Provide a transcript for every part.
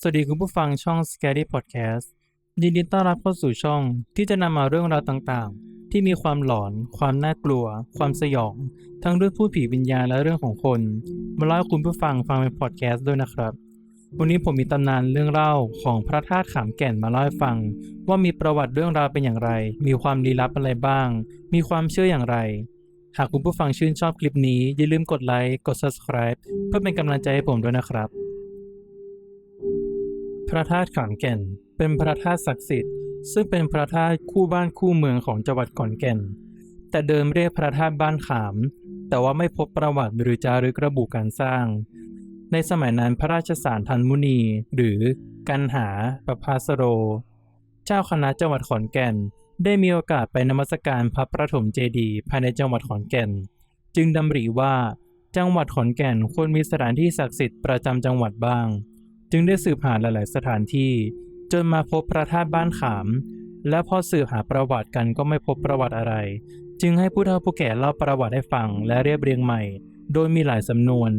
สวัสดีคุณผู้ฟังช่อง Scary Podcast ยินดีต้อนรับเข้าสู่ช่องที่จะนำมาเรื่องราวต่างๆ ที่มีความหลอน ความน่ากลัว ความสยอง ทั้งเรื่องผู้ผีวิญญาณและเรื่องของคน มาเล่าให้คุณผู้ฟังฟังเป็นพอดแคสต์ด้วยนะครับ วันนี้ผมมีตำนานเรื่องเล่าของพระธาตุขามแก่นมาเล่าให้ฟัง ว่ามีประวัติเรื่องราวเป็นอย่างไร มีความลี้ลับอะไรบ้าง มีความเชื่ออย่างไร หากคุณผู้ฟังชื่นชอบคลิปนี้อย่าลืมกดไลค์กด subscribe เพื่อเป็นกำลังใจให้ผมด้วยนะครับ พระธาตุขอนแก่น เป็นพระธาตุศักดิ์สิทธิ์ซึ่งเป็นพระธาตุคู่บ้านคู่เมืองของจังหวัดขอนแก่น แต่เดิมเรียกพระธาตุบ้านขาม แต่ว่าไม่พบประวัติหรือจารึกระบุการสร้าง ในสมัยนั้นพระราชสารทันมุนี หรือกันหาประภาสโร เจ้าคณะจังหวัดขอนแก่น ได้มีโอกาสไปนมัสการพระประถมเจดีย์ภายในจังหวัดขอนแก่น จึงดำริว่าจังหวัดขอนแก่นควรมีสถานที่ศักดิ์สิทธิ์ประจำจังหวัดบ้าง จึงได้สืบหาหลายๆ สถานที่ จนมาพบพระธาตุบ้านขาม และพอสืบหาประวัติกันก็ไม่พบประวัติอะไร จึงให้ผู้เฒ่าผู้แก่เล่าประวัติให้ฟังและเรียบเรียงใหม่ โดยมีหลายสำนวน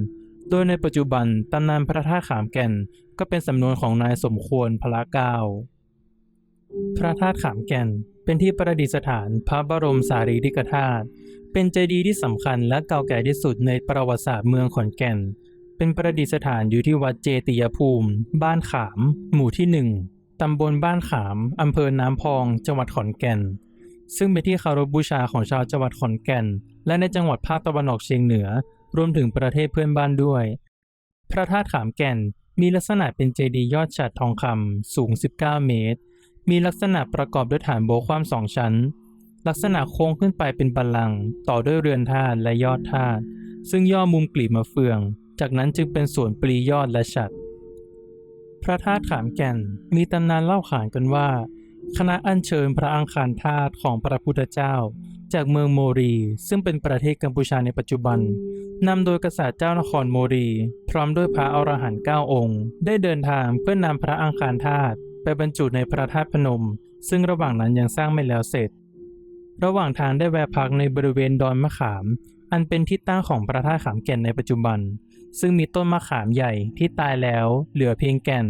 โดยในปัจจุบันตำนานพระธาตุขามแก่น ก็เป็นสำนวนของนายสมควรพละเก้าพระธาตุขามแก่นเป็นที่ประดิษฐานพระบรมสารีริกธาตุเป็นเจดีย์ที่สำคัญและเก่าแก่ที่สุดในประวัติศาสตร์เมืองขอนแก่น เป็นประดิษฐานอยู่ที่วัดเจติยภูมิ บ้านขาม หมู่ที่หนึ่งตำบลบ้านขาม อำเภอน้ำพอง จังหวัดขอนแก่น ซึ่งเป็นที่เคารพบบูชาของชาวจังหวัดขอนแก่น และในจังหวัดภาคตะวันออกเฉียงเหนือ รวมถึงประเทศเพื่อนบ้านด้วย พระธาตุขามแก่นมีลักษณะเป็นเจดีย์ยอดฉัตรทองคำสูง 19 เมตร มีลักษณะประกอบด้วยฐานโบว์ความสองชั้น ลักษณะโค้งขึ้นไปเป็นบัลลังก์ต่อด้วยเรือนธาตุและยอดธาตุซึ่งย่อมุมกลีบมาเฟือง จากนั้นจึงเป็นส่วนปลียอดและฉัตรพระธาตุขามแก่นมีตำนานเล่าขานกันว่า คณะอัญเชิญพระอังคารธาตุของพระพุทธเจ้า จากเมืองโมรี ซึ่งเป็นประเทศกัมพูชาในปัจจุบันนำโดยกษัตริย์เจ้านครโมรี พร้อมด้วยพระอรหันต์เก้าองค์ ได้เดินทางเพื่อนนำพระอังคารธาตุไปบรรจุในพระธาตุพนม ซึ่งระหว่างนั้นยังสร้างไม่แล้วเสร็จ ระหว่างทางได้แวะพักในบริเวณดอนมะขาม อันเป็นที่ตั้งของพระธาตุขามแก่นในปัจจุบัน ซึ่งมีต้นมะขามใหญ่ที่ตายแล้วเหลือเพียงแก่น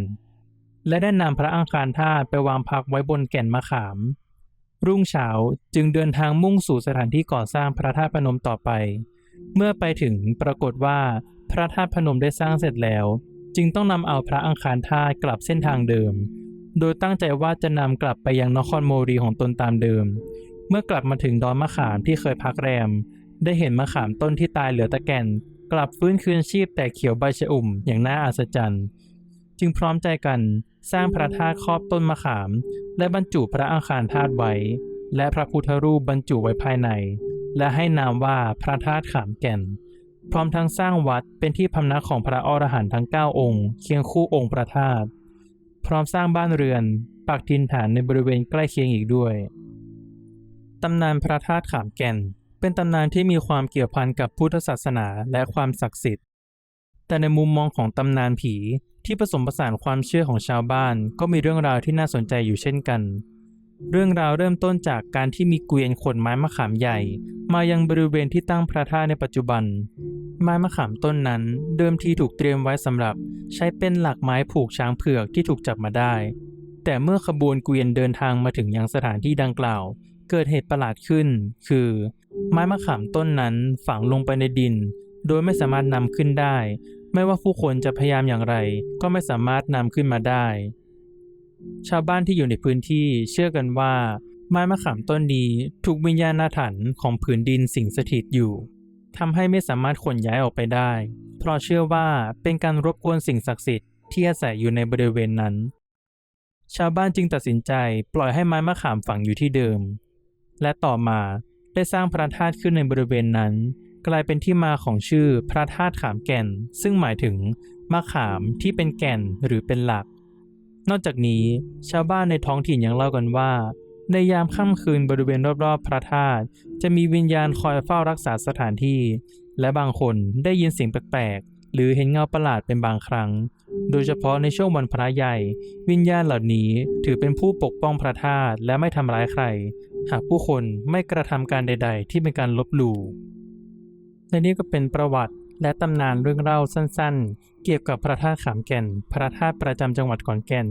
และได้นำพระอังคารธาตุไปวางพักไว้บนแก่นมะขาม รุ่งเช้าจึงเดินทางมุ่งสู่สถานที่ก่อสร้างพระธาตุพนมต่อไป เมื่อไปถึงปรากฏว่าพระธาตุพนมได้สร้างเสร็จแล้ว จึงต้องนำเอาพระอังคารธาตุกลับเส้นทางเดิม โดยตั้งใจว่าจะนำกลับไปยังนครโมรีของตนตามเดิม เมื่อกลับมาถึงดอนมะขามที่เคยพักแรม ได้เห็นมะขามต้นที่ตายเหลือต่แก่น กลับฟื้นคืนชีพแต่เขียวใบชะอุ่มอย่างน่าอัศจรรย์ จึงพร้อมใจกันสร้างพระธาตุครอบต้นมะขาม และบรรจุพระอังคารธาตุไว้ และพระพุทธรูปบรรจุไว้ภายใน และให้นามว่าพระธาตุขามแก่น พร้อมทั้งสร้างวัดเป็นที่พำนักของพระอรหันต์ทั้ง 9 องค์ เคียงคู่องค์พระธาตุพร้อมสร้างบ้านเรือนปักทินฐานในบริเวณใกล้เคียงอีกด้วยตำนานพระธาตุขามแก่น เป็นตำนานที่มีความเกี่ยวพันกับพุทธศาสนาและความศักดิ์สิทธิ์ แต่ในมุมมองของตำนานผีที่ผสมผสานความเชื่อของชาวบ้านก็มีเรื่องราวที่น่าสนใจอยู่เช่นกัน เรื่องราวเริ่มต้นจากการที่มีเกวียนขนไม้มะขามใหญ่ มายังบริเวณที่ตั้งพระธาตุในปัจจุบัน ไม้มะขามต้นนั้น เดิมทีถูกเตรียมไว้สำหรับใช้เป็นหลักไม้ผูกช้างเผือกที่ถูกจับมาได้ แต่เมื่อขบวนเกวียนเดินทางมาถึงยังสถานที่ดังกล่าว เกิดเหตุประหลาดขึ้น คือ ไม้มะขามต้นนั้นฝังลงไปในดิน โดยไม่สามารถนำขึ้นได้ ไม่ว่าผู้คนจะพยายามอย่างไร ก็ไม่สามารถนำขึ้นมาได้ ชาวบ้านที่อยู่ในพื้นที่เชื่อกันว่า ไม้มะขามต้นนี้ถูกวิญญาณอาถรรพ์ของผืนดินสิงสถิตอยู่ทำให้ไม่สามารถขนย้ายออกไปได้ เพราะเชื่อว่าเป็นการรบกวนสิ่งศักดิ์สิทธิ์ที่อาศัยอยู่ในบริเวณนั้น ชาวบ้านจึงตัดสินใจปล่อยให้ไม้มะขามฝังอยู่ที่เดิม และต่อมา ได้สร้างพระธาตุขึ้นในบริเวณนั้น กลายเป็นที่มาของชื่อพระธาตุขามแก่น ซึ่งหมายถึงมะขามที่เป็นแก่นหรือเป็นหลัก นอกจากนี้ชาวบ้านในท้องถิ่นยังเล่ากันว่า ในยามค่ำคืนบริเวณรอบๆ พระธาตุจะมีวิญญาณคอยเฝ้ารักษาสถานที่ และบางคนได้ยินเสียงแปลกๆ หรือเห็นเงาประหลาดเป็นบางครั้ง โดยเฉพาะในช่วงวันพระใหญ่ วิญญาณเหล่านี้ถือเป็นผู้ปกป้องพระธาตุและไม่ทำร้ายใคร หากผู้คนไม่กระทำการใด ๆ ที่เป็นการลบหลู่และนี่ก็เป็นประวัติและตำนานเรื่องเล่าสั้นๆ เกี่ยวกับพระธาตุขามแก่น พระธาตุประจำจังหวัดขอนแก่น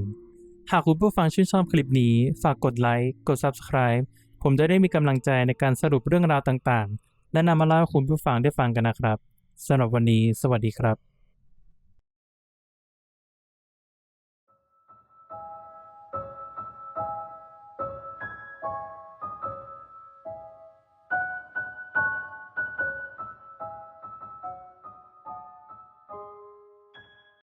หากคุณผู้ฟังชื่นชอบคลิปนี้ ฝากกดไลค์ กด Subscribe ผมจะได้มีกำลังใจในการสรุปเรื่องราวต่างๆ และนำมาเล่าให้คุณผู้ฟังได้ฟังกันนะครับสำหรับวันนี้ สวัสดีครับ